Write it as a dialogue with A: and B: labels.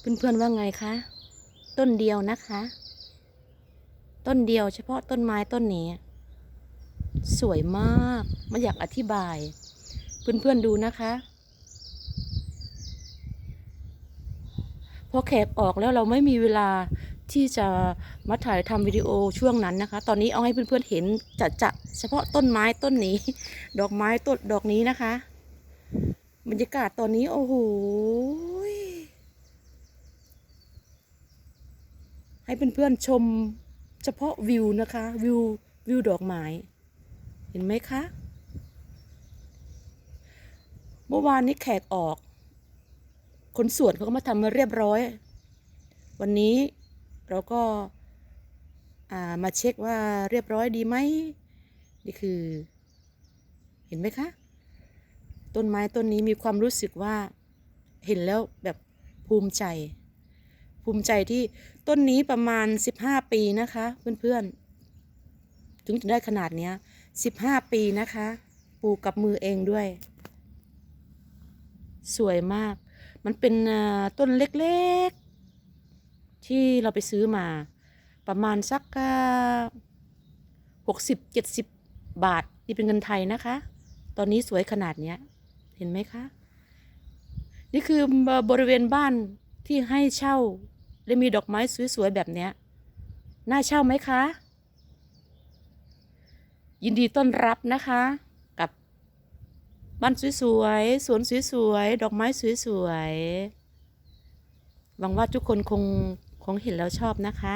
A: เพื่อนๆว่าไงคะ ต้นเดียวนะคะ ต้นเดียวเฉพาะต้นไม้ต้นนี้ สวยมากไม่อยากอธิบาย เพื่อนๆดูนะคะพอแขกออกแล้วเราไม่มีเวลาที่จะมาถ่ายทำวิดีโอช่วงนั้นนะคะ ตอนนี้เอาให้เพื่อนๆเห็นจะจะเฉพาะต้นไม้ต้นนี้ ดอกไม้ต้นดอกนี้นะคะ บรรยากาศตอนนี้โอ้โหย ให้เพื่อนๆชมเฉพาะวิวนะคะวิววิวดอกไม้เห็นไหมคะ เมื่อวานนี้แขกออก คนสวนเขาก็มาทำมาเรียบร้อย วันนี้เราก็ามาเช็คว่าเรียบร้อยดีไหมนี่คือ เห็นไหมคะ ต้นไม้ต้นนี้มีความรู้สึกว่า เห็นแล้วแบบภูมิใจ ภูมิใจที่ต้นนี้ประมาณ 15 ปีนะคะ เพื่อนๆ ถึงจะได้ขนาดเนี้ย 15 ปีนะคะ ปลูกกับมือเองด้วย สวยมาก มันเป็นต้นเล็กๆ ที่เราไปซื้อมา ประมาณสักหกสิบเจ็ดสิบบาทนี่เป็นเงินไทยนะคะ ตอนนี้สวยขนาดเนี้ย เห็นไหมคะ นี่คือบริเวณบ้าน ที่ให้เช่าและมีดอกไม้สวยๆแบบเนี้ยน่าเช่าไหมคะ ยินดีต้อนรับนะคะ กับบ้านสวยๆสวนสวยๆดอกไม้สวยๆหวังว่าทุกคนคงคงเห็นแล้วชอบนะคะ